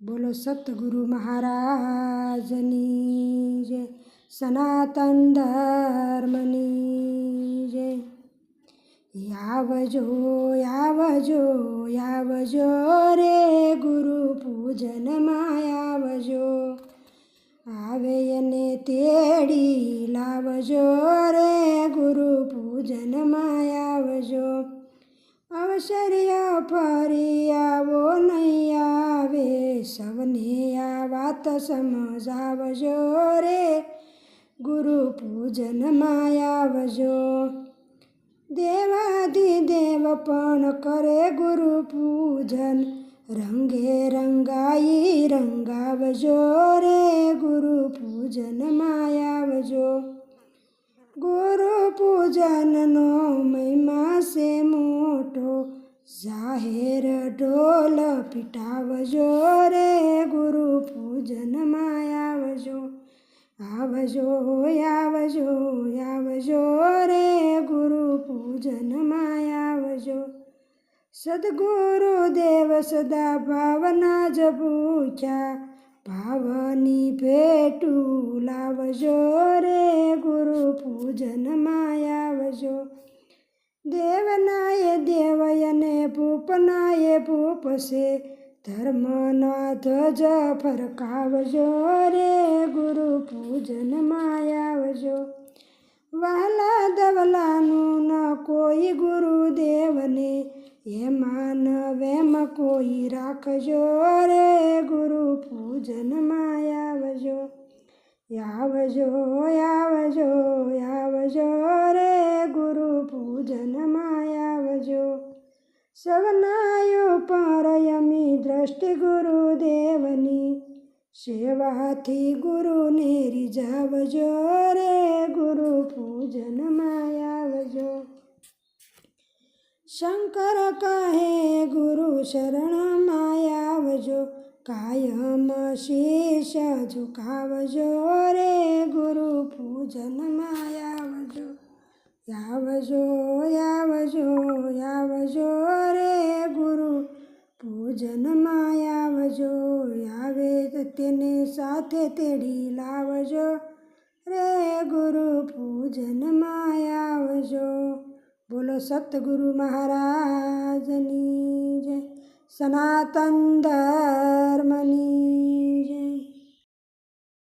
બોલો સતગુરુ મહારાજની જય. સનાતન ધર્મની જય. આવજો આવજો આવજો રે ગુરુ પૂજનમાં આવજો આવે એને તેડી લાવજો રે ગુરુ પૂજનમાં આવજો અવસર્યા ફરી આવો, નહીં આવે સૌને આ વાત સમજાવજો રે. ગુરુ પૂજન આવજો. દેવાધિદેવ પણ કરે ગુરુ પૂજન. રંગે રંગાઈ રંગાવજો રે. ગુરુ પૂજન આવજો. ગુરુ પૂજનનો મહિમા સે મોટો, જાહેર ઢોલ પીટાવજો રે ગુરુ, પૂજન આવજો આવજો આવજો આવજો રે ગુરુ, પૂજન આવજો. સદગુરુ દેવ સદા ભાવના જ ભૂખ્યા ભાવની ભેટું લાવજો રે ગુરુ પૂજન માયાવજો દેવનાય દેવયને ભૂપનાય ભૂપસે ધર્મના ધ્વજ ફરકાવજો રે ગુરુ પૂજન માયાવજો વાલા દવલાનું ન કોઈ ગુરુદેવને, એમાં ન વેમ કોઈ રાખજો રે ગુરુ પૂજનમાં આવજો આવજો આવજો આવજો રે ગુરુ પૂજનમાં આવજો. સવનાયો પરયમી દ્રષ્ટિ ગુરુદેવની, સેવાથી ગુરુને રીઝાવજો રે ગુરુ પૂજનમાં આવજો. શંકર કહે, ગુરુ શરણમાં કાયમ શીશ ઝુકાવજો રે ગુરુ પૂજનમાં આવજો આવજો આવજો આવજો રે ગુરુ પૂજનમાં આવજો આવે તેને સાથે તેડી લાવજો. રે ગુરુ પૂજનમાં આવજો બોલો સતગુરુ મહારાજની જય. સનાતન ધર્મની જય